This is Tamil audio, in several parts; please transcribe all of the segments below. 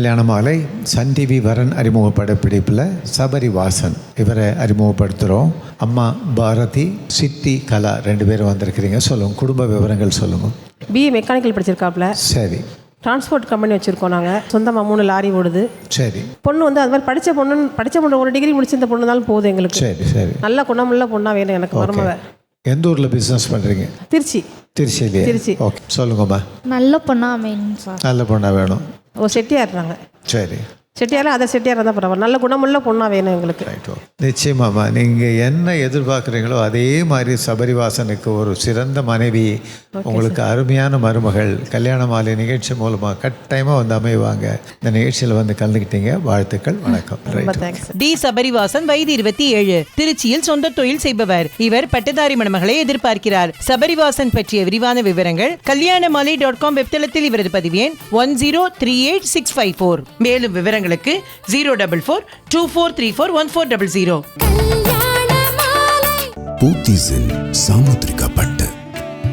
கல்யாண மாலை சன் டிவி வரன் அறிமுக படப்பிடிப்பில் சபரிவாசன். இவரை அறிமுகப்படுத்துகிறோம் அம்மா பாரதி சித்தி கலா ரெண்டு பேரும் வந்திருக்கிறீங்க. சொல்லுங்க குடும்ப விவரங்கள் சொல்லுங்க. பிஏ மெக்கானிக்கல் படிச்சிருக்காப்புல சரி. டிரான்ஸ்போர்ட் கம்பெனி வச்சுருக்கோம் நாங்கள் சொந்தமாக மூணு லாரி ஓடுது. சரி. பொண்ணு வந்து அது மாதிரி படித்த பொண்ணு படித்த பொண்ணு ஒரு டிகிரி முடிச்சிருந்த பொண்ணு இருந்தாலும் போதும் எங்களுக்கு. சரி சரி. நல்ல குணமுள்ள பொண்ணாக வேணும் எனக்கு மருமக எந்த ஊரில் பிஸ்னஸ் பண்ணுறீங்க திருச்சி. திருச்சியிலேயே? திருச்சி. ஓகே சொல்லுங்கம்மா. நல்ல பொண்ணா அமையணும் சார். நல்ல பொண்ணாக வேணும். அவங்க செட்டியாடுறாங்க சரி. செட்டியாரில் அதை செட்டியார் தான் பரவாயில்ல நல்ல குணமுள்ள பொண்ணாக வேணும் எங்களுக்கு. ரைட்டோ நிச்சயமாம்மா. நீங்கள் என்ன எதிர்பார்க்குறீங்களோ அதே மாதிரி சபரிவாசனுக்கு ஒரு சிறந்த மனைவி உங்களுக்கு அருமையான மருமகள் கல்யாண மாலை நிகழ்ச்சி மூலமாக கட்டாயமாக வந்து அமைவாங்க. இந்த நிகழ்ச்சியில் வந்து கலந்துக்கிட்டீங்க. வாழ்த்துக்கள் வணக்கம். தேங்க்ஸ் டி சபரிவாசன் வயது இருபத்தி ஏழு. திருச்சியில் சொந்த தொழில் செய்பவர். இவர் பட்டதாரி மணமகளை எதிர்பார்க்கிறார். சபரிவாசன் பற்றிய விரிவான விவரங்கள் கல்யாணமாலை டாட் காம் வெப்தளத்தில் இவரது பதிவு எண் one zero three eight six five four. மேலும் விவரங்களுக்கு zero double four two four three four one four double zero பட்டு.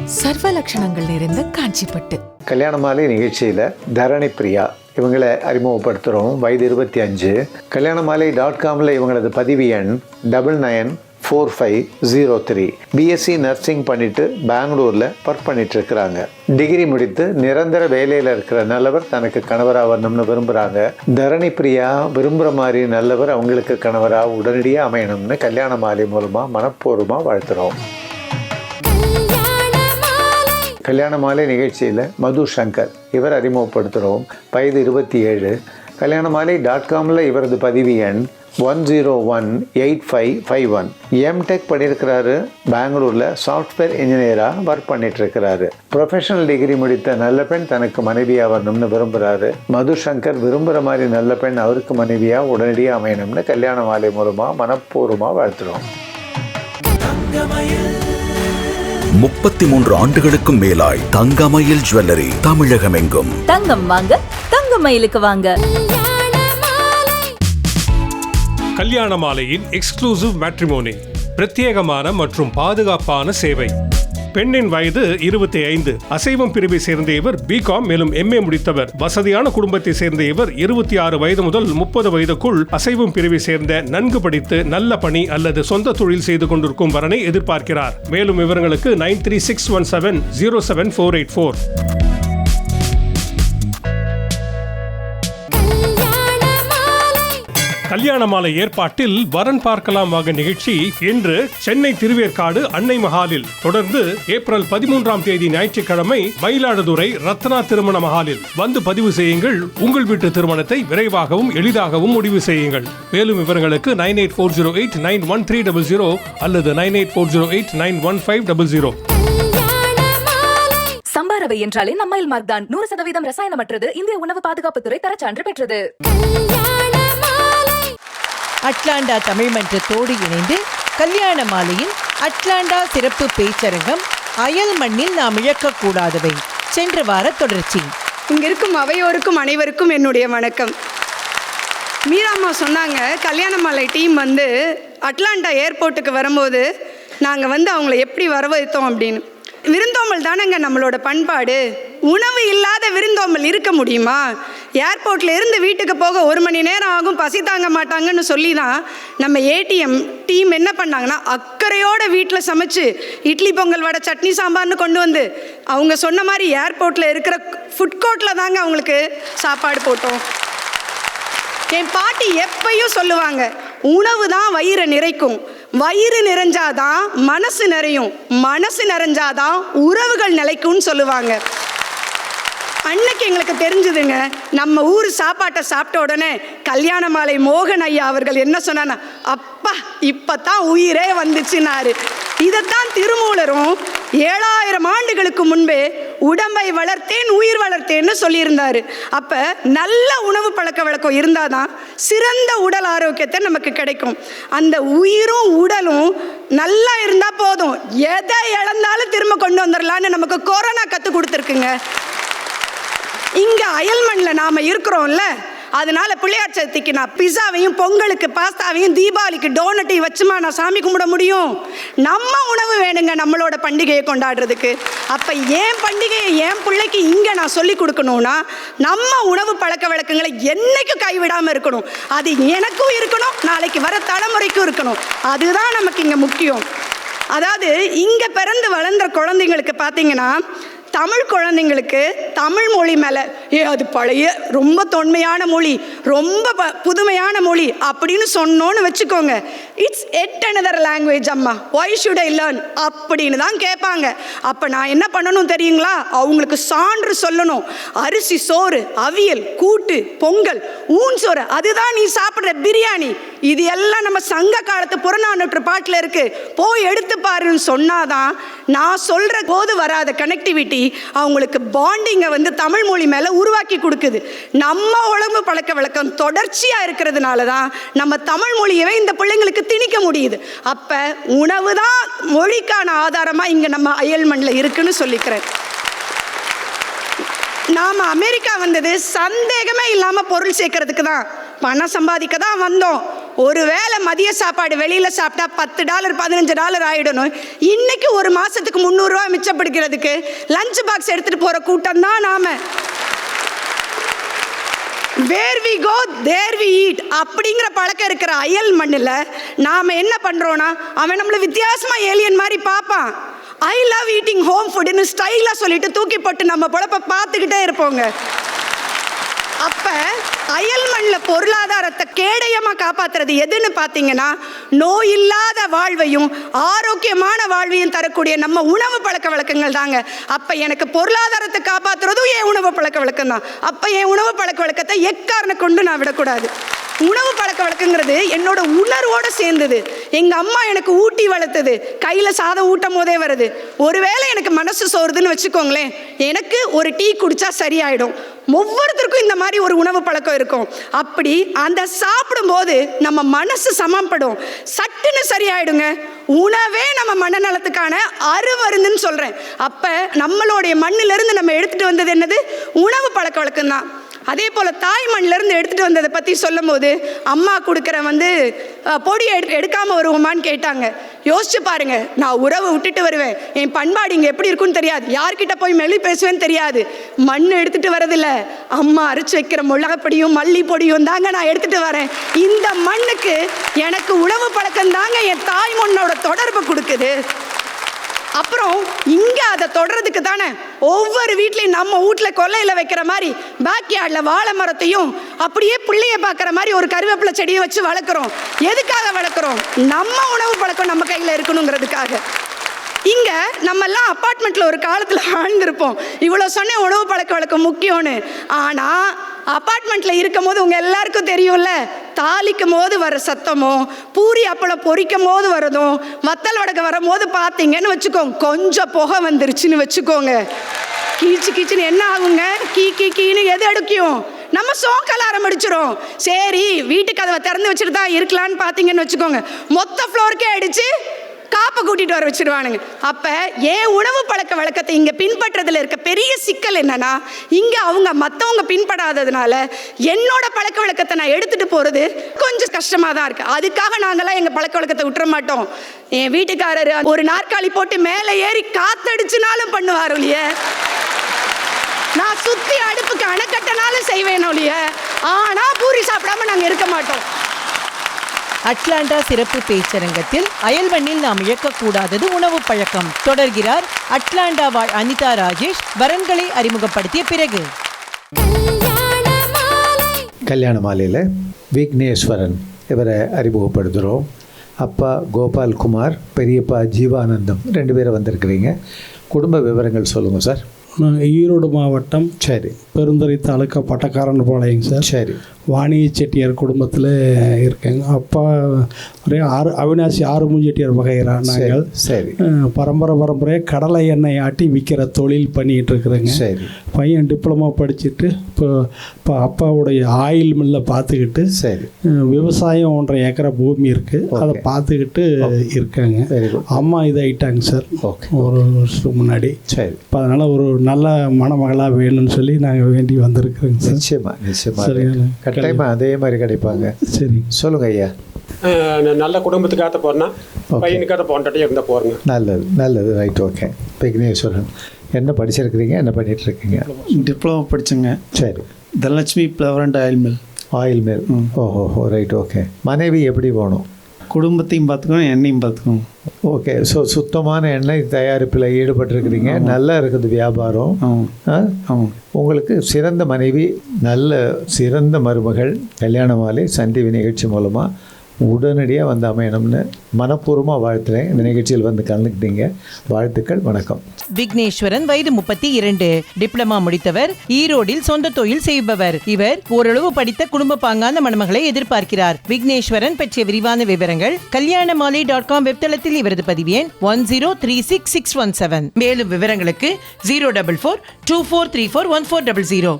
சர்வ லட்சணங்கள் நிறைந்த காஞ்சிப்பட்டு. கல்யாண மாலை நிகழ்ச்சியில் தரணி பிரியா இவங்களை அறிமுகப்படுத்துகிறோம் வயது இருபத்தி அஞ்சு. கல்யாண மாலை டாட் காமில் இவங்களது பதிவு எண் double nine four five zero three BSc nursing பண்ணிட்டு பெங்களூரில் ஒர்க் பண்ணிட்டு இருக்கிறாங்க டிகிரி முடித்து நிரந்தர வேலையில் இருக்கிற நல்லவர் தனக்கு கணவராக வரணும்னு விரும்புகிறாங்க தரணி பிரியா விரும்புகிற மாதிரி நல்லவர் அவங்களுக்கு கணவராக உடனடியாக அமையணும்னு கல்யாண மாலை மூலமாக மனப்பூர்வமாக வாழ்த்துறோம். கல்யாண மாலை நிகழ்ச்சியில் மது சங்கர் இவர் அறிமுகப்படுத்துகிறோம் வயது இருபத்தி ஏழு. கல்யாண மாலை டாட் காமில் இவரது பதிவு எண் one zero one eight five five one MTech பண்ணியிருக்கிறாரு பெங்களூரில் சாஃப்ட்வேர் இன்ஜினியராக ஒர்க் பண்ணிட்டு இருக்கிறாரு ப்ரொஃபஷனல் டிகிரி முடித்த நல்ல பெண் தனக்கு மனைவியாக வரணும்னு விரும்புகிறாரு மது சங்கர் விரும்புகிற மாதிரி நல்ல பெண் அவருக்கு மனைவியாக உடனடியாக அமையணும்னு கல்யாண மாலை மூலமாக மனப்பூர்வமாக வாழ்த்துறோம். முப்பத்தி மூன்று ஆண்டுகளுக்கும் மேலாய் தங்கமயில் ஜுவல்லரி தமிழகமெங்கும். தங்கம் வாங்க தங்க மயிலுக்கு வாங்க. கல்யாண மாலையின் எக்ஸ்க்ளூசிவ் மேட்ரிமோனி பிரத்யேகமான மற்றும் பாதுகாப்பான சேவை. பெண்ணின் வயது இருபத்தி ஐந்து அசைவம் பிரிவை சேர்ந்த இவர் பிகாம் மேலும் எம்ஏ முடித்தவர். வசதியான குடும்பத்தை சேர்ந்த இவர் இருபத்தி ஆறு வயது முதல் முப்பது வயதுக்குள் அசைவம் பிரிவை சேர்ந்த நன்கு படித்து நல்ல பணி அல்லது சொந்த தொழில் செய்து கொண்டிருக்கும் வரனை எதிர்பார்க்கிறார். மேலும் விவரங்களுக்கு nine three six one seven zero seven four eight four. கல்யாண மாலை ஏற்பாட்டில் வரன் பார்க்கலாம் வாங்க நிகழ்ச்சி இன்று சென்னை திருவேற்காடு அன்னை மஹாலில். தொடர்ந்து ஏப்ரல் பதிமூன்றாம் தேதி ஞாயிற்றுக்கிழமை மயிலாடுதுறை ரத்னா திருமண மஹாலில். வந்து பதிவு செய்யுங்கள். உங்கள் வீட்டு திருமணத்தை விரைவாகவும் எளிதாகவும் முடிவு செய்யுங்கள். மேலும் விவரங்களுக்கு nine eight four zero eight nine one three double zero அல்லது nine eight four zero eight nine one five double zero. சம்பாரவை என்றாலே நம்மையில் மார்க் தான் நூறு சதவீதம் ரசாயனமற்றது. இந்திய உணவு பாதுகாப்புத்துறை தரச்சான்று பெற்றது. அட்லாண்டா தமிழ் மன்றத்தோடு இணைந்து கல்யாண மாலையின் அட்லாண்டா சிறப்பு பேச்சரங்கம் அயல் மண்ணில் நாம் இழக்கக்கூடாதவை. சென்ற வார தொடர்ச்சி. இங்கிருக்கும் அவையோருக்கும் அனைவருக்கும் என்னுடைய வணக்கம். மீராம்மா சொன்னாங்க கல்யாணமலை டீம் வந்து அட்லாண்டா ஏர்போர்ட்டுக்கு வரும்போது நாங்கள் வந்து அவங்கள எப்படி வரவேற்றோம் அப்படின்னு. விருந்தோம்பல் தானங்க நம்மளோட பண்பாடு? உணவு இல்லாத விருந்தோம்பல் இருக்க முடியுமா? ஏர்போர்ட்ல இருந்து வீட்டுக்கு போக ஒரு மணி நேரம் ஆகும் பசி தாங்க மாட்டாங்கன்னு சொல்லி தான் நம்ம ஏடிஎம் டீம் என்ன பண்ணாங்கன்னா அக்கறையோட வீட்டில் சமைச்சு இட்லி பொங்கல் வடை சட்னி சாம்பார்னு கொண்டு வந்து அவங்க சொன்ன மாதிரி ஏர்போர்ட்டில் இருக்கிற ஃபுட் கோர்ட்டில் தாங்க அவங்களுக்கு சாப்பாடு போட்டோம். என் பாட்டி எப்பயும் சொல்லுவாங்க உணவு தான் வயிறை நிறைக்கும். வயிறு நிறைஞ்சாதான் மனசு நிறையும். மனசு நிறைஞ்சாதான் உறவுகள் நிலைக்கும்னு சொல்லுவாங்க. அன்னைக்கு எங்களுக்கு தெரிஞ்சுதுங்க நம்ம ஊர் சாப்பாட்டை சாப்பிட்ட உடனே கல்யாண மாலை மோகன் ஐயா அவர்கள் என்ன சொன்னானா அப்பா இப்பதான் உயிரே வந்துச்சுனாரு இதைத்தான் திருமூலரும் ஏழாயிரம் ஆண்டுகளுக்கு முன்பே உடம்பை வளர்த்தேன் உயிர் வளர்த்தேன்னு சொல்லியிருந்தாரு. அப்ப நல்ல உணவு பழக்க வழக்கம் இருந்தாதான் சிறந்த உடல் ஆரோக்கியத்தை நமக்கு கிடைக்கும். அந்த உயிரும் உடலும் நல்லா இருந்தா போதும். எதை இழந்தாலும் திரும்ப கொண்டு வந்துடலான்னு நமக்கு கொரோனா கற்றுக் கொடுத்துருக்குங்க. இங்க அயல்மண்ணில் நாம இருக்கிறோம்ல அதனால பிள்ளையார் சதுர்த்திக்கு நான் பிஸாவையும் பொங்கலுக்கு பாஸ்தாவையும் தீபாவளிக்கு டோனட்டையும் வச்சுமா நான் சாமி கும்பிட முடியும்? நம்ம உணவு வேணுங்க நம்மளோட பண்டிகையை கொண்டாடுறதுக்கு. அப்போ ஏன் பண்டிகையை என் பிள்ளைக்கு இங்கே நான் சொல்லி கொடுக்கணும்னா நம்ம உணவு பழக்க வழக்கங்களை என்னைக்கு கைவிடாமல் இருக்கணும். அது எனக்கும் இருக்கணும் நாளைக்கு வர தலைமுறைக்கும் இருக்கணும். அதுதான் நமக்கு இங்கே முக்கியம். அதாவது இங்கே பிறந்து வளர்ந்த குழந்தைங்களுக்கு பார்த்தீங்கன்னா தமிழ் குழந்தைங்களுக்கு தமிழ் மொழி மேலே ஏ அது பழைய ரொம்ப தொன்மையான மொழி. ரொம்ப ப- புதுமையான மொழி அப்படின்னு சொன்னோன்னு வச்சுக்கோங்க. இட்ஸ் எட் அனதர் லாங்குவேஜ் அம்மா. ஒய் ஷுட் ஐ லேர்ன் அப்படின்னு தான் கேட்பாங்க. அப்போ நான் என்ன பண்ணணும் தெரியுங்களா? அவங்களுக்கு சான்று சொல்லணும். அரிசி சோறு அவியல் கூட்டு பொங்கல் ஊன் சோறு அதுதான் நீ சாப்பிட்ற பிரியாணி. இது எல்லாம் நம்ம சங்க காலத்து புறநானூற்று பாட்டில் இருக்கு. போய் எடுத்து பாருன்னு சொன்னாதான் நான் சொல்ற போது வராத கனெக்டிவிட்டி அவங்களுக்கு பாண்டிங்கை வந்து தமிழ் மொழி மேலே உருவாக்கி கொடுக்குது. நம்ம உழம்பு பழக்க பழக்கம் தொடர்ச்சியாக இருக்கிறதுனால தான் நம்ம தமிழ் மொழியவே இந்த பிள்ளைங்களுக்கு திணிக்க முடியுது. அப்போ உணவு தான் மொழிக்கான ஆதாரமாக இங்கே நம்ம அயல் மண்ணில் இருக்குன்னு சொல்லிக்கிறேன். நாம் அமெரிக்கா வந்தது சந்தேகமே இல்லாமல் பொருள் சேர்க்கறதுக்கு தான். பணம் சம்பாதிக்க தான் வந்தோம். ஒருவேளை மதிய சாப்பாடு வெளியில் சாப்பிட்டா பத்து டாலர் பதினஞ்சு டாலர் ஆகிடணும் இன்னைக்கு ஒரு மாதத்துக்கு முந்நூறுரூவா மிச்சப்படுக்கிறதுக்கு லஞ்ச் பாக்ஸ் எடுத்துகிட்டு போகிற கூட்டம் தான் நாம். Where we go there we eat அப்படிங்கிற பழக்கம் இருக்கிற அயல் மண்ணில் நாம் என்ன பண்ணுறோன்னா அவன் நம்மளை வித்தியாசமாக ஏலியன் மாதிரி பார்ப்பான். ஐ லவ் ஈட்டிங் ஹோம் ஃபுட்னு ஸ்டைலாக சொல்லிட்டு தூக்கி போட்டு நம்ம பொழப்ப பார்த்துக்கிட்டே இருப்போங்க. அப்போ அயல் மண்ணில் பொருளாதாரத்தை கேடயமாக காப்பாற்றுறது எதுன்னு பார்த்தீங்கன்னா நோய் இல்லாத வாழ்வையும் ஆரோக்கியமான வாழ்வையும் தரக்கூடிய நம்ம உணவு பழக்க வழக்கங்கள் தாங்க. அப்போ எனக்கு பொருளாதாரத்தை காப்பாற்றுறதும் என் உணவு பழக்க வழக்கம் தான் அப்போ என் உணவு பழக்க வழக்கத்தை எக்காரணம் கொண்டு நான் விடக்கூடாது. உணவு பழக்க வழக்கங்கிறது என்னோட உணர்வோடு சேர்ந்தது. எங்கள் அம்மா எனக்கு ஊட்டி வளர்த்தது. கையில் சாதம் ஊட்டும் போதே வருது. ஒருவேளை எனக்கு மனசு சோறுதுன்னு வச்சுக்கோங்களேன் எனக்கு ஒரு டீ குடிச்சா சரியாயிடும். ஒவ்வொருத்தருக்கும் இந்த மாதிரி ஒரு உணவு பழக்கம் இருக்கும். அப்படி அந்த சாப்பிடும்போது நம்ம மனசு சமப்படும் சட்டுன்னு சரியாயிடுங்க. உணவே நம்ம மனநலத்துக்கான அருமருந்துன்னு சொல்கிறேன் அப்போ நம்மளுடைய மண்ணிலிருந்து நம்ம எடுத்துகிட்டு வந்தது என்னது? உணவு பழக்க வழக்கம் தான் அதே போல் தாய் மண்ணிலேருந்து எடுத்துகிட்டு வந்ததை பற்றி சொல்லும்போது அம்மா கொடுக்குற வந்து பொடி எடு எடுக்காமல் வருவோமான்னு கேட்டாங்க. யோசிச்சு பாருங்க நான் உறவை விட்டுட்டு வருவேன். என் பண்பாடு இங்கே எப்படி இருக்குன்னு தெரியாது. யார்கிட்ட போய் மெல்லி பேசுவேன்னு தெரியாது. மண் எடுத்துகிட்டு வரதில்ல. அம்மா அரைச்சு வைக்கிற மிளகப்பொடியும் மல்லி பொடியும் தாங்க நான் எடுத்துகிட்டு வரேன். இந்த மண்ணுக்கு எனக்கு உணவு பழக்கம் தாங்க என் தாய் மண்ணோட தொடர்பு கொடுக்குது. அப்புறம் இங்கே அதை தொடர்றதுக்கு தானே ஒவ்வொரு வீட்லையும் நம்ம வீட்டில் கொல்லையில் வைக்கிற மாதிரி பேக்யார்டில் வாழை மரத்தையும் அப்படியே பிள்ளைய பார்க்குற மாதிரி ஒரு கருவேப்பிலை செடியை வச்சு வளர்க்குறோம். எதுக்காக வளர்க்குறோம்? நம்ம உணவு பழக்கம் நம்ம கையில் இருக்கணுங்கிறதுக்காக. இங்கே நம்மெல்லாம் அப்பார்ட்மெண்ட்டில் ஒரு காலத்தில் வாழ்ந்திருப்போம். இவ்வளோ சொன்னேன் உணவு பழக்க வழக்கம் முக்கியம்னு. ஆனால் அப்பார்ட்மெண்ட்டில் இருக்கும் போது உங்கள் எல்லாருக்கும் தெரியும்ல? தாளிக்கும் போது வர சத்தமும் பூரி அப்பளம் பொரிக்கும் போது வரதும் வத்தல் வடக்கு வரும்போது பார்த்தீங்கன்னு வச்சுக்கோங்க. கொஞ்சம் புகை வந்துருச்சுன்னு வச்சுக்கோங்க. கீச்சு கீச்சுன்னு என்ன ஆகுங்க? கீ கீ கீன்னு எது அடிக்கும் நம்ம சோக்கல் ஆரம்பிச்சிடும் சரி வீட்டு கதவை திறந்து வச்சுட்டு தான் இருக்கலான்னு பார்த்தீங்கன்னு வச்சுக்கோங்க. மொத்த ஃப்ளோருக்கே அடிச்சு காப்பை கூட்டிட்டு வர வச்சிருவானுங்க. அப்ப ஏன் உணவு பழக்க வழக்கத்தை இங்க பின்பற்றதுல இருக்க பெரிய சிக்கல் என்னன்னா இங்க அவங்க மத்தவங்க பின்படாததுனால என்னோட பழக்க வழக்கத்தை நான் எடுத்துட்டு போறது கொஞ்சம் கஷ்டமா தான் இருக்கு. அதுக்காக நாங்கெல்லாம் எங்க பழக்க வழக்கத்தை விட்டுற மாட்டோம். என் வீட்டுக்காரரு ஒரு நாற்காலி போட்டு மேலே ஏறி காத்தடிச்சுனாலும் பண்ணுவார் இல்லையே நான் சுத்தி அடுப்புக்கு அணைக்கட்டனாலும் செய்வேன் ஒழிய. ஆனா பூரி சாப்பிடாம நாங்க இருக்க மாட்டோம். அட்லாண்டா சிறப்பு பேச்சரங்கத்தில் அயல்வண்ணில் நாம் இழக்கக்கூடாதது உணவு பழக்கம். தொடர்கிறார் அட்லாண்டா வாழ் அனிதா ராஜேஷ். வரன்களை அறிமுகப்படுத்திய பிறகு. கல்யாண மாலையில் விக்னேஸ்வரன் இவரை அறிமுகப்படுத்துகிறோம் அப்பா கோபால்குமார் பெரியப்பா ஜீவானந்தம் ரெண்டு பேரும் வந்திருக்கிறீங்க. குடும்ப விவரங்கள் சொல்லுங்கள் சார். ஈரோடு மாவட்டம் சரி. பெருந்துறை தாலுக்கா பட்டக்காரன் பாளையங்க சார். சரி. வாணிய செட்டியார் குடும்பத்தில் இருக்கேங்க. அப்பா ஒரே ஆறு அவினாசி ஆறுமு செட்டியார் வகைரா நாங்கள். சரி. பரம்பரை பரம்பரையாக கடலை எண்ணெய் ஆட்டி விற்கிற தொழில் பண்ணிகிட்டு இருக்கிறேங்க. சரி. பையன் டிப்ளமா படிச்சுட்டு இப்போ இப்போ அப்பாவுடைய ஆயில் மில்லை பார்த்துக்கிட்டு சரி. விவசாயம் ஒன்றரை ஏக்கரை பூமி இருக்குது அதை. பார்த்துக்கிட்டு இருக்காங்க. அம்மா இதாயிட்டாங்க சார். ஓகே ஒரு வருஷத்துக்கு முன்னாடி. சரி. இப்போ அதனால் ஒரு நல்ல மணமகளாக வேணும்னு சொல்லி நாங்கள் வேண்டி வந்திருக்கிறோங்க சார். நிச்சயமா நிச்சயமா. சரிங்க. கட்டாயமா அதே மாதிரி கிடைப்பாங்க. சரி. சொல்லுங்க ஐயா. நல்ல குடும்பத்துக்காக போறேன்னா பையனுக்காக பொண்டாட்டியாக இருந்தால் போகிறேங்க நல்லது நல்லது. ரைட் ஓகே விக்னேஸ்வரன் என்ன படிச்சிருக்கிறீங்க? என்ன பண்ணிட்டு இருக்கீங்க டிப்ளமோ படித்தேங்க சரி. Dhanalakshmi flour and oil mill oil mill ஓஹோ ரைட் ஓகே மனைவி எப்படி போகணும்? குடும்பத்தையும் பார்த்துக்கணும் எண்ணெயும் பார்த்துக்கணும். ஓகே ஸோ சுத்தமான எண்ணெய் தயாரிப்பில் ஈடுபட்டிருக்கிறீங்க. நல்லா இருக்குது வியாபாரம். உங்களுக்கு சிறந்த மனைவி நல்ல சிறந்த மருமகள் கல்யாண மாலை சன் டிவி நிகழ்ச்சி மூலமாக உடனடியாக வந்து அமையணும்னு மனப்பூர்வமாக வாழ்த்துறேன். இந்த நிகழ்ச்சியில் வந்து கலந்துக்கிட்டீங்க. வாழ்த்துக்கள் வணக்கம். விக்னேஸ்வரன் வயது முப்பத்தி இரண்டு. டிப்ளமா முடித்தவர் ஈரோடில் சொந்த தொழில் செய்பவர். இவர் ஓரளவு படித்த குடும்ப பாங்கான மணமகளை எதிர்பார்க்கிறார். விக்னேஸ்வரன் பற்றிய விரிவான விவரங்கள் கல்யாணமாலை டாட் காம் வெப்தளத்தில் இவரது பதிவு எண் one zero three six six one seven. மேலும் விவரங்களுக்கு zero double four two four three four one four double zero.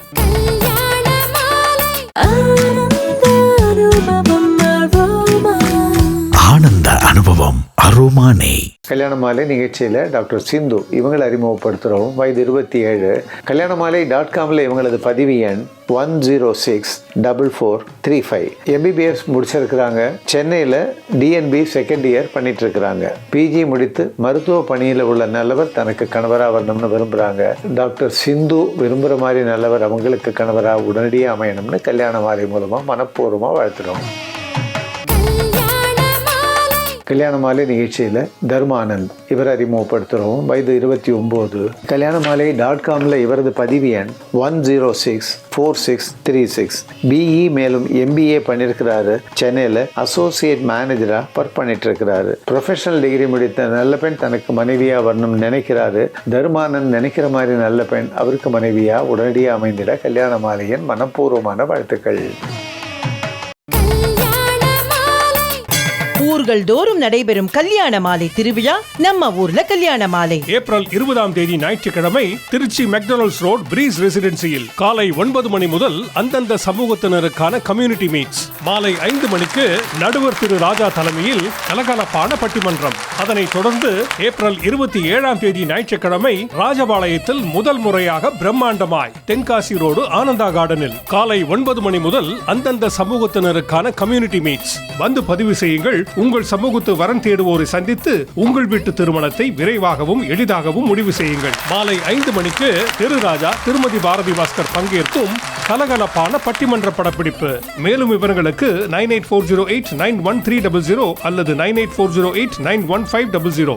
அனுபவம் அரோமானே. கல்யாண மாலை நிகழ்ச்சியில் டாக்டர் சிந்து இவங்களை அறிமுகப்படுத்துகிறோம் வயது இருபத்தி ஏழு கல்யாண மாலை டாட் காமில் இவங்களது பதிவு எண் one zero six double four three five MBBS முடிச்சிருக்கிறாங்க. சென்னையில் டிஎன்பி செகண்ட் இயர் பண்ணிட்டு இருக்கிறாங்க பிஜி முடித்து மருத்துவ பணியில் உள்ள நல்லவர் தனக்கு கணவராக வரணும்னு விரும்புகிறாங்க டாக்டர் சிந்து விரும்புகிற மாதிரி நல்லவர் அவங்களுக்கு கணவராக உடனடியாக அமையணும்னு கல்யாண மாலை மூலமாக மனப்பூர்வமாக வாழ்த்துறோம். கல்யாண மாலை நிகழ்ச்சியில் தர்மானந்த் இவர் அறிமுகப்படுத்துகிறோம் வயது இருபத்தி ஒம்பது. கல்யாண மாலை டாட் காமில் இவரது பதிவு எண் one zero six four six three six BE மேலும் எம்பிஏ பண்ணியிருக்கிறாரு சென்னையில் அசோசியேட் மேனேஜராக ஒர்க் பண்ணிட்டு இருக்கிறாரு ப்ரொஃபஷனல் டிகிரி முடித்த நல்ல பெண் தனக்கு மனைவியாக வரணும்னு நினைக்கிறாரு. தர்மானந்த் நினைக்கிற மாதிரி நல்ல பெண் அவருக்கு மனைவியாக உடனடியாக அமைந்திட கல்யாண மாலையின் மனப்பூர்வமான வாழ்த்துக்கள். ஊர்கள் தோறும் நடைபெறும் கல்யாண மாலை திருவிழா நம்ம ஊர்ல கல்யாண மாலை. ஏப்ரல் இருபதாம் தேதி ஞாயிற்றுக்கிழமை திருச்சி மெக்டொனல்ட்ஸ் ரோட் பிரீஸ் ரெசிடென்சியில் காலை ஒன்பது மணி முதல் அந்தந்த சமூகத்தினருக்கான கம்யூனிட்டி மீட்ஸ். மாலை ஐந்து மணிக்கு நடுவர் திரு ராஜா தலைமையில் கலகலப்பான பட்டிமன்றம். அதனைத் தொடர்ந்து ஏப்ரல் இருபத்தி ஏழாம் தேதி ஞாயிற்றுக்கிழமை ராஜபாளையத்தில் முதல் முறையாக பிரம்மாண்டமாய் தென்காசி ரோடு ஆனந்தா கார்டனில் காலை ஒன்பது மணி முதல் அந்தந்த சமூகத்தினருக்கான கம்யூனிட்டி மீட்ஸ். வந்து பதிவு செய்யுங்கள். உங்கள் சமூகத்து வரன் தேடுவோரை சந்தித்து உங்கள் வீட்டு திருமணத்தை விரைவாகவும் எளிதாகவும் முடிவு செய்யுங்கள். மாலை ஐந்து மணிக்கு திருராஜா திருமதி பாரதி பாஸ்கர் பங்கேற்கும் கலகலப்பான பட்டிமன்ற படப்பிடிப்பு. மேலும் விவரங்களுக்கு nine eight four zero eight nine one three double zero அல்லது nine eight four zero eight nine one five double zero.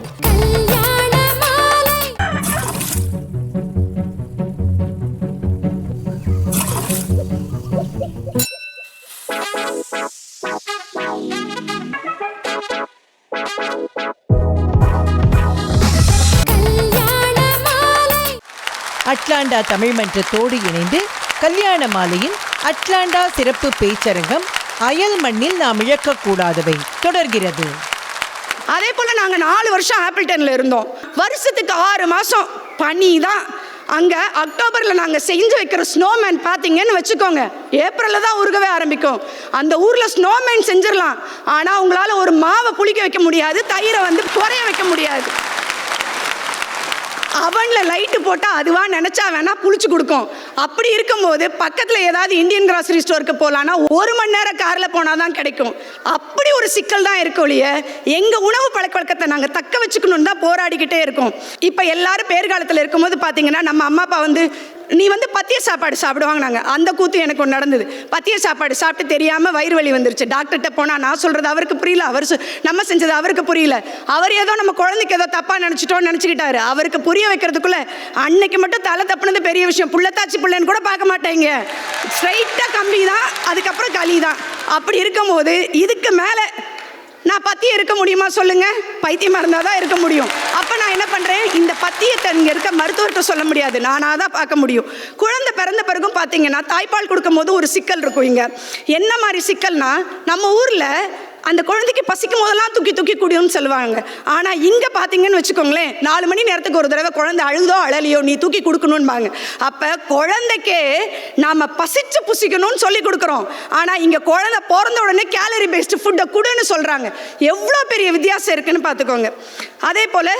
Atlanta Tamil மன்றத்தோடு இணைந்து கல்யாண மாலையின் அட்லாண்டா சிறப்பு பேச்சரங்கம் அயல் மண்ணில் நாம் இழக்கக்கூடாதவை தொடர்கிறது. அதே போல் நாங்கள் நாலு வருஷம் ஆப்பிள்டனில் இருந்தோம். வருஷத்துக்கு ஆறு மாதம் பனி தான். அங்கே அக்டோபரில் நாங்கள் செஞ்சு வைக்கிற ஸ்னோமேன் பார்த்தீங்கன்னு வச்சுக்கோங்க. ஏப்ரலில் தான் உருகவே ஆரம்பிக்கும். அந்த ஊரில் ஸ்னோமேன் செஞ்சிடலாம். ஆனால் உங்களால் ஒரு மாவை புளிக்க வைக்க முடியாது தயிரை வந்து குறைய வைக்க முடியாது. அவனில் லைட்டு போட்டால் அதுவாக நினச்சா வேணால் புளிச்சு கொடுக்கும். அப்படி இருக்கும்போது பக்கத்தில் ஏதாவது இந்தியன் கிராசரி ஸ்டோருக்கு போகலான்னா ஒரு மணி நேரம் காரில் போனால் தான் கிடைக்கும். அப்படி ஒரு சிக்கல் தான் இருக்கும் ஒழிய எங்கள் உணவு பழக்க வழக்கத்தை நாங்கள் தக்க வச்சுக்கணும்னு தான் போராடிக்கிட்டே இருக்கோம். இப்போ எல்லாரும் பேர்காலத்தில் இருக்கும்போது பார்த்தீங்கன்னா நம்ம அம்மா அப்பா வந்து நீ வந்து பத்திய சாப்பாடு சாப்பிடுவாங்க நாங்கள் அந்த கூத்து எனக்கு ஒன்று நடந்தது. பத்திய சாப்பாடு சாப்பிட்டு தெரியாமல் வயிறு வலி வந்துருச்சு. டாக்டர்கிட்ட போனால் நான் சொல்கிறது அவருக்கு புரியல. அவர் நம்ம செஞ்சது அவருக்கு புரியல. அவர் ஏதோ நம்ம குழந்தைக்கு ஏதோ தப்பாக நினச்சிட்டோன்னு நினச்சிக்கிட்டாரு. அவருக்கு புரிய வைக்கிறதுக்குள்ளே அன்னைக்கு மட்டும் தலை தப்புனது பெரிய விஷயம். புள்ளத்தாச்சி பிள்ளைன்னு கூட பார்க்க மாட்டேங்க. ஸ்ட்ரைட்டாக கம்பி தான் அதுக்கப்புறம் களி தான். அப்படி இருக்கும்போது இதுக்கு மேலே நான் பத்தியம் இருக்க முடியுமா சொல்லுங்க? பைத்தியமாக இருந்தால் தான் இருக்க முடியும். அப்போ நான் என்ன பண்ணுறேன் இந்த பத்தியத்தை இங்கே இருக்க மருத்துவர்கிட்ட சொல்ல முடியாது. நானாக தான் பார்க்க முடியும். குழந்தை பிறந்த பிறகும் பார்த்தீங்கன்னா தாய்ப்பால் கொடுக்கும் போது ஒரு சிக்கல் இருக்கும் இங்கே. என்ன மாதிரி சிக்கல்னா நம்ம ஊரில் அந்த குழந்தைக்கு பசிக்கும் போதெல்லாம் தூக்கி தூக்கி குடியும்னு சொல்லுவாங்க. ஆனால் இங்கே பார்த்தீங்கன்னு வச்சுக்கோங்களேன் நாலு மணி நேரத்துக்கு ஒரு தடவை குழந்தை அழுதோ அழலையோ நீ தூக்கி கொடுக்கணும்பாங்க. அப்போ குழந்தைக்கே நாம் பசிச்சு புசிக்கணும்னு சொல்லி கொடுக்குறோம். ஆனால் இங்கே குழந்தை பிறந்த உடனே கேலரி பேஸ்டு ஃபுட்டை கொடுன்னு சொல்கிறாங்க எவ்வளோ பெரிய வித்தியாசம் இருக்குன்னு பார்த்துக்கோங்க அதே போல்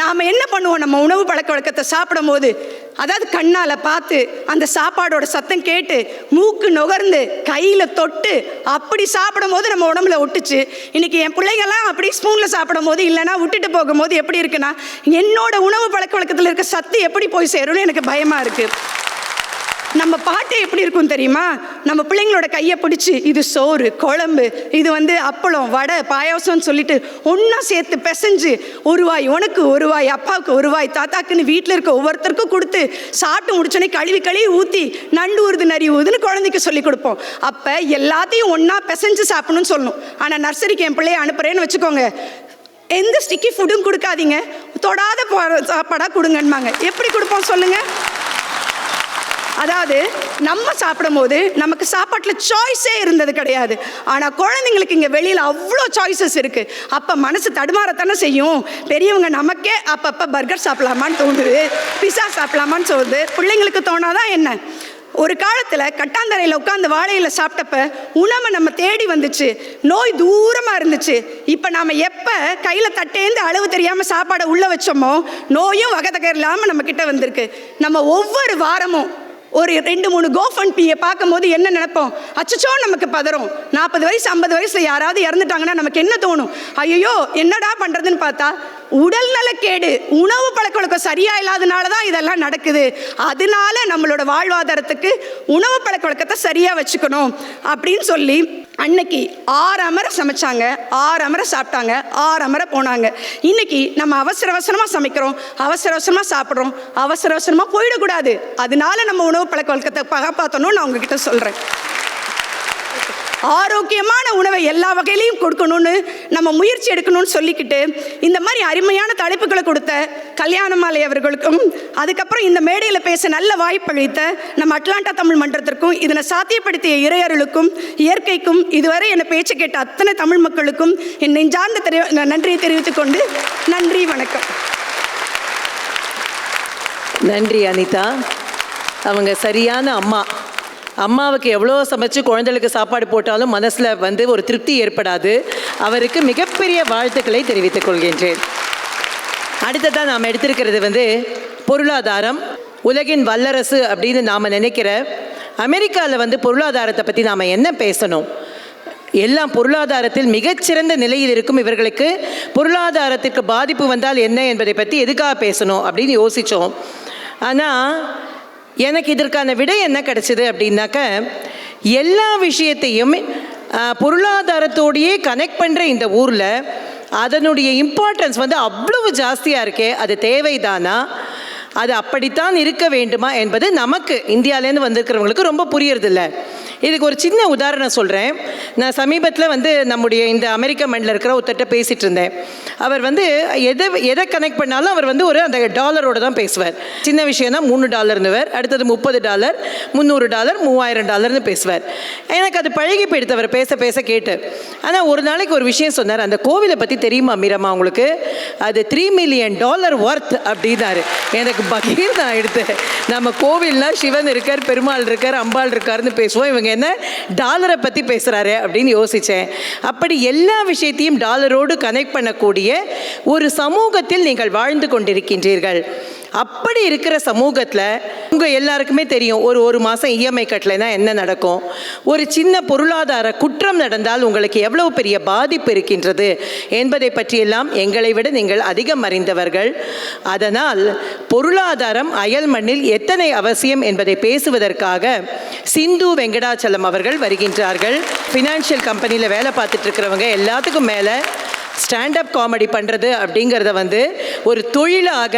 நாம் என்ன பண்ணுவோம்? நம்ம உணவு பழக்க வழக்கத்தை சாப்பிடும்போது அதாவது கண்ணால் பார்த்து அந்த சாப்பாடோட சத்தம் கேட்டு மூக்கு நுகர்ந்து கையில் தொட்டு அப்படி சாப்பிடும் போது நம்ம உடம்புல ஒட்டுச்சு. இன்றைக்கி என் பிள்ளைங்கள்லாம் அப்படி ஸ்பூனில் சாப்பிடும் போது இல்லைனா விட்டுட்டு போகும்போது எப்படி இருக்குன்னா என்னோட உணவு பழக்க வழக்கத்தில் இருக்க சத்து எப்படி போய் சேரும்னு எனக்கு பயமாக இருக்குது நம்ம பாட்டு எப்படி இருக்கும் தெரியுமா? நம்ம பிள்ளைங்களோட கையை பிடிச்சி இது சோறு குழம்பு இது வந்து அப்பளம் வடை பாயாசம்னு சொல்லிட்டு ஒன்றா சேர்த்து பிசைஞ்சு ஒரு வாய் உனக்கு ஒரு வாய் அப்பாவுக்கு ஒரு வாய் தாத்தாக்குன்னு வீட்டில் இருக்க ஒவ்வொருத்தருக்கும் கொடுத்து சாப்பிட்டு முடிச்சோடனே கழுவி கழுவி ஊற்றி நண்டு ஊறுது நரி ஊதுன்னு குழந்தைக்கு சொல்லி கொடுப்போம். அப்போ எல்லாத்தையும் ஒன்றா பிசைஞ்சு சாப்பிடணும்னு சொல்லணும். ஆனால் நர்சரிக்கு என் பிள்ளைய அனுப்புகிறேன்னு வச்சுக்கோங்க. எந்த ஸ்டிக்கி ஃபுட்டும் கொடுக்காதீங்க. தொடாத சாப்பாடாக கொடுங்கன்பாங்க. எப்படி கொடுப்போம் சொல்லுங்கள் அதாவது நம்ம சாப்பிடும்போது நமக்கு சாப்பாட்டில் சாய்ஸே இருந்தது கிடையாது. ஆனால் குழந்தைங்களுக்கு இங்கே வெளியில் அவ்வளோ சாய்ஸஸ் இருக்குது அப்போ மனசு தடுமாறத்தானே செய்யும். பெரியவங்க நமக்கே அப்பப்போ பர்கர் சாப்பிடலாமான்னு தோணுது பிஸா சாப்பிடலாமான்னு சொல்லுது பிள்ளைங்களுக்கு தோணாதான் என்ன? ஒரு காலத்தில் கட்டாந்தரையில் உட்காந்து வாழையில் சாப்பிட்டப்ப உணவை நம்ம தேடி வந்துச்சு. நோய் தூரமாக இருந்துச்சு. இப்போ நாம் எப்போ கையில் தட்டேந்து அளவு தெரியாமல் சாப்பாடை உள்ளே வச்சோமோ நோயும் வகை தகர் இல்லாமல் நம்ம கிட்ட வந்திருக்கு. நம்ம ஒவ்வொரு வாரமும் ஒரு ரெண்டு மூணு கோஃபன் பியை பார்க்கும்போது என்ன நினைப்போம்? அச்சச்சோ நமக்கு பதறும். நாற்பது வயசு ஐம்பது வயசுல யாராவது இறந்துட்டாங்கன்னா நமக்கு என்ன தோணும்? ஐயோ என்னடா பண்ணுறதுன்னு பார்த்தா உடல் நலக்கேடு உணவு பழக்க வழக்கம் சரியா இல்லாதனால தான் இதெல்லாம் நடக்குது. அதனால நம்மளோட வாழ்வாதாரத்துக்கு உணவு பழக்க வழக்கத்தை சரியாக வச்சுக்கணும் அப்படின்னு சொல்லி அன்னைக்கு ஆறு அமரை சமைச்சாங்க ஆறு அமரை சாப்பிட்டாங்க ஆறு அமரை போனாங்க. இன்னைக்கு நம்ம அவசர அவசரமாக சமைக்கிறோம் அவசர அவசரமாக சாப்பிட்றோம் அவசர அவசரமாக போயிடக்கூடாது. அதனால நம்ம உணவு பழக்க வழக்கத்தை காப்பாற்றணும்னு நான் உங்ககிட்ட சொல்கிறேன் ஆரோக்கியமான உணவை எல்லா வகையிலையும் கொடுக்கணும்னு நம்ம முயற்சி எடுக்கணும்னு சொல்லிக்கிட்டு இந்த மாதிரி அருமையான தலைப்புகளை கொடுத்த கல்யாணமாலை அவர்களுக்கும் அதுக்கப்புறம் இந்த மேடையில் பேச நல்ல வாய்ப்பளித்த நம்ம அட்லாண்டா தமிழ் மன்றத்திற்கும் இதனை சாத்தியப்படுத்திய இறையர்களுக்கும் இயற்கைக்கும் இதுவரை என்னை பேச்சு கேட்ட அத்தனை தமிழ் மக்களுக்கும் என் நெஞ்சார்ந்த தெரி நன்றியை தெரிவித்துக் கொண்டு நன்றி வணக்கம். நன்றி அனிதா. அவங்க சரியான அம்மா. அம்மாவுக்கு எவ்வளோ சமைச்சு குழந்தைகளுக்கு சாப்பாடு போட்டாலும் மனசில் வந்து ஒரு திருப்தி ஏற்படாது. அவருக்கு மிகப்பெரிய வாழ்த்துக்களை தெரிவித்துக் கொள்கின்றேன். அடுத்ததாக நாம் எடுத்திருக்கிறது வந்து பொருளாதாரம். உலகின் வல்லரசு அப்படின்னு நாம் நினைக்கிற அமெரிக்காவில் வந்து பொருளாதாரத்தை பற்றி நாம் என்ன பேசணும்? எல்லாம் பொருளாதாரத்தில் மிகச்சிறந்த நிலையில் இருக்கும் இவர்களுக்கு பொருளாதாரத்திற்கு பாதிப்பு வந்தால் என்ன என்பதை பற்றி எதுக்காக பேசணும் அப்படின்னு யோசித்தோம் ஆனால் எனக்கு இதற்கான விடை என்ன கிடைச்சிது அப்படின்னாக்க எல்லா விஷயத்தையும் பொருளாதாரத்தோடையே கனெக்ட் பண்ணுற இந்த ஊரில் அதனுடைய இம்பார்ட்டன்ஸ் வந்து அவ்வளவு ஜாஸ்தியாக இருக்கே அது தேவைதானா? அது அப்படித்தான் இருக்க வேண்டுமா என்பது நமக்கு இந்தியாவிலேருந்து வந்திருக்கிறவங்களுக்கு ரொம்ப புரியறதில்லை. இதுக்கு ஒரு சின்ன உதாரணம் சொல்கிறேன் நான் சமீபத்தில் வந்து நம்முடைய இந்த அமெரிக்க மண்ணில் இருக்கிற ஒருத்தட்ட பேசிகிட்டு இருந்தேன். அவர் வந்து எதை எதை கனெக்ட் பண்ணாலும் அவர் வந்து ஒரு அந்த டாலரோட தான் பேசுவார். சின்ன விஷயம்னா மூணு டாலர்னுவர் அடுத்தது முப்பது டாலர் முந்நூறு டாலர் மூவாயிரம் டாலர்னு பேசுவார். எனக்கு அது பழகி போயிடுத்து அவர் பேச பேச கேட்டு. ஆனால் ஒரு நாளைக்கு ஒரு விஷயம் சொன்னார் அந்த கோவிலை பற்றி தெரியுமா மீரம்மா உங்களுக்கு? அது த்ரீ மில்லியன் டாலர் ஒர்த் அப்படின்னாரு. எனக்கு பகீர் தான் எடுத்து நம்ம கோவிலில் சிவன் இருக்கார் பெருமாள் இருக்கார் அம்பாள் இருக்காருன்னு பேசுவோம் இவங்க என்ன? டாலரை பற்றி பேசுகிறாரு அப்படின்னு யோசித்தேன் அப்படி எல்லா விஷயத்தையும் டாலரோடு கனெக்ட் பண்ணக்கூடிய ஒரு சமூகத்தில் நீங்கள் வாழ்ந்து கொண்டிருக்கின்றீர்கள். அப்படி இருக்கிற சமூகத்தில் உங்கள் எல்லாருக்குமே தெரியும் ஒரு ஒரு மாதம் இஎம்ஐ கட்டலைன்னா என்ன நடக்கும்? ஒரு சின்ன பொருளாதார குற்றம் நடந்தால் உங்களுக்கு எவ்வளவு பெரிய பாதிப்பு இருக்கின்றது என்பதை பற்றியெல்லாம் எங்களை விட நீங்கள் அதிகம் அறிந்தவர்கள். அதனால் பொருளாதாரம் அயல் மண்ணில் எத்தனை அவசியம் என்பதை பேசுவதற்காக சிந்து வெங்கடாச்சலம் அவர்கள் வருகின்றார்கள். ஃபினான்ஷியல் கம்பெனியில் வேலை பார்த்துட்டு இருக்கிறவங்க எல்லாத்துக்கும் மேலே ஸ்டாண்டப் காமெடி பண்ணுறது அப்படிங்கிறத வந்து ஒரு தொழிலாக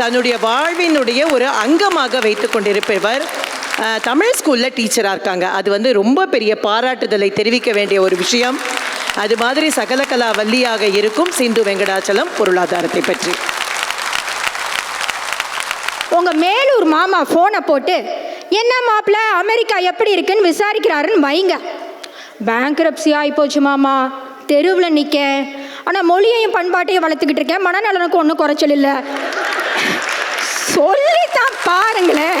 தன்னுடைய வாழ்வினுடைய ஒரு அங்கமாக வைத்து கொண்டிருப்பவர் தமிழ் ஸ்கூலில் டீச்சராக இருக்காங்க. அது வந்து ரொம்ப பெரிய பாராட்டுதலை தெரிவிக்க வேண்டிய ஒரு விஷயம். அது மாதிரி சகலகலா வள்ளியாக இருக்கும் சிந்து வெங்கடாச்சலம் பொருளாதாரத்தை பற்றி. உங்கள் மேலூர் மாமா ஃபோனை போட்டு என்ன மாப்பிள்ள அமெரிக்கா எப்படி இருக்குன்னு விசாரிக்கிறாருன்னு வைங்க. பேங்க்ரப்சி ஆகிப்போச்சு மாமா. தெருவில் நிற்க ஆனால் மொழியையும் பண்பாட்டையும் வளர்த்துக்கிட்டு இருக்கேன். மனநலனுக்கு ஒன்றும் குறைச்சல் இல்லை. சொல்லித்தான் பாருங்களேன்.